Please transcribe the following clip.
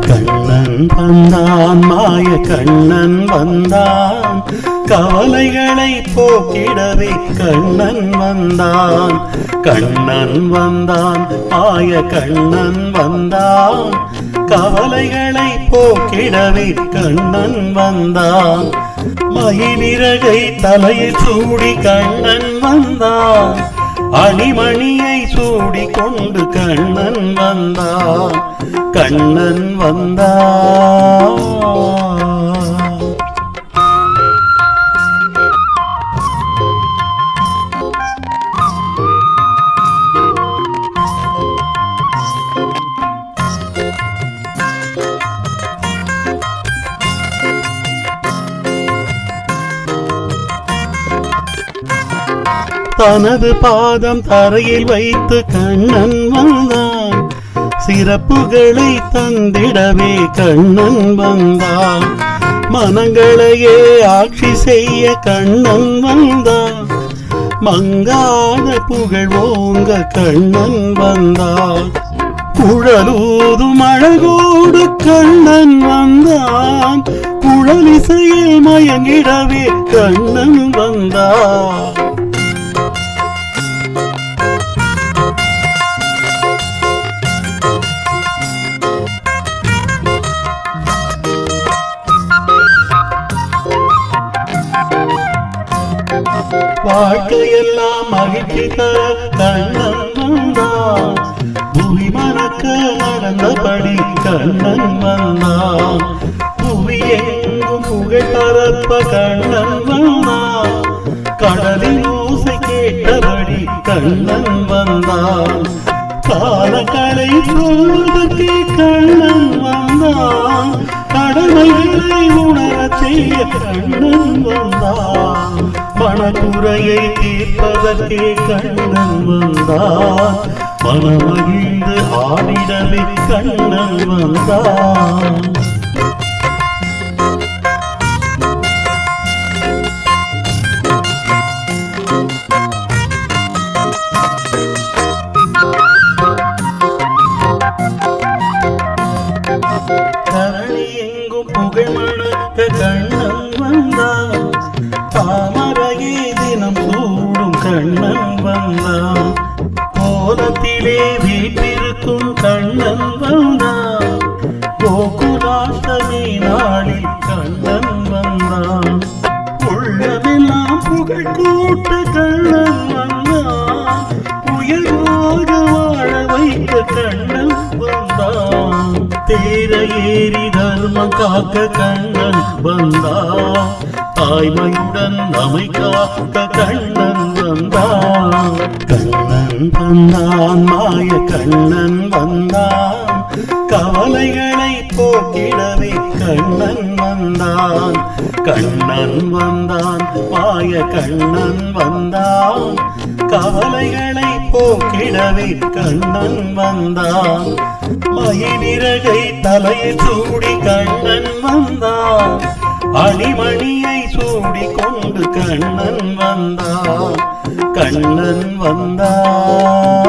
கண்ணன் வந்தான் மாய கண்ணன் வந்தான். கவலைகளை போக்கிடவே கண்ணன் வந்தான். கண்ணன் வந்தான் மாய கண்ணன் வந்தான். கவலைகளை போக்கிடவே கண்ணன் வந்தான். மயிலிறகை தலையில் சூடி கண்ணன் வந்தான். அணிமணியை சூடி கண்ணன் வந்தான். கண்ணன் வந்தான். தனது பாதம் தரையில் வைத்து கண்ணன் வந்தான். சிறப்புகளை தந்திடவே கண்ணன் வந்தான். மனங்களையே ஆட்சி செய்ய கண்ணன் வந்தான். மங்காத புகழ் ஓங்க கண்ணன் வந்தான். குழலூதும் அழகோடு கண்ணன் வந்தான். குழலிசையில் மயங்கிடவே கண்ணன் வந்தான். வாழ்க்கையெல்லாம் மகிழ்ச்சி தர கண்ணன் வந்தான் புவி மறக்க நடந்தபடி கண்ணன் வந்தான் புவி எங்கும் புகழ் பரப்ப கண்ணன் வந்தான் கடலின் ஊசை கேட்டபடி கண்ணன் வந்தான் காலக்கலை சொல்வதற்கு கண்ணன் வந்தான் கடமைகளை உணரச் செய்ய கண்ணன் வந்தான் பணக்குறையை தீர்ப்பதற்கே கண்ணன் வந்தான் மனமகிழ்ந்து ஆடிடவே கண்ணன் வந்தான் எங்கும் புகை மணக்க கண்ணன் வந்தான். தாமரையே தினம் சூடும் கண்ணன் வந்தான். கோலத்திலே வீட்டிருக்கும் கண்ணன் வந்தான். கோகுலாஷ்டமி நாளில் கண்ணன் வந்தான். தேர ஏறி தர்மம் காக்க கண்ணன் வந்தான் தாய்மையுடன் அமை காக்க கண்ணன் வந்தா கண்ணன் வந்தான் மாய கண்ணன் வந்தான் கவலைகளை போக்கிடவே கண்ணன் வந்தான் கண்ணன் வந்தான் மாய கண்ணன் வந்தான் கவலைகளை போக்கிடவே கண்ணன் வந்தான். மயிலிறகை தலையில் சூடி கண்ணன் வந்தான். அணிமணியை சூடி கொண்டு கண்ணன் வந்தான். கண்ணன் வந்தான்.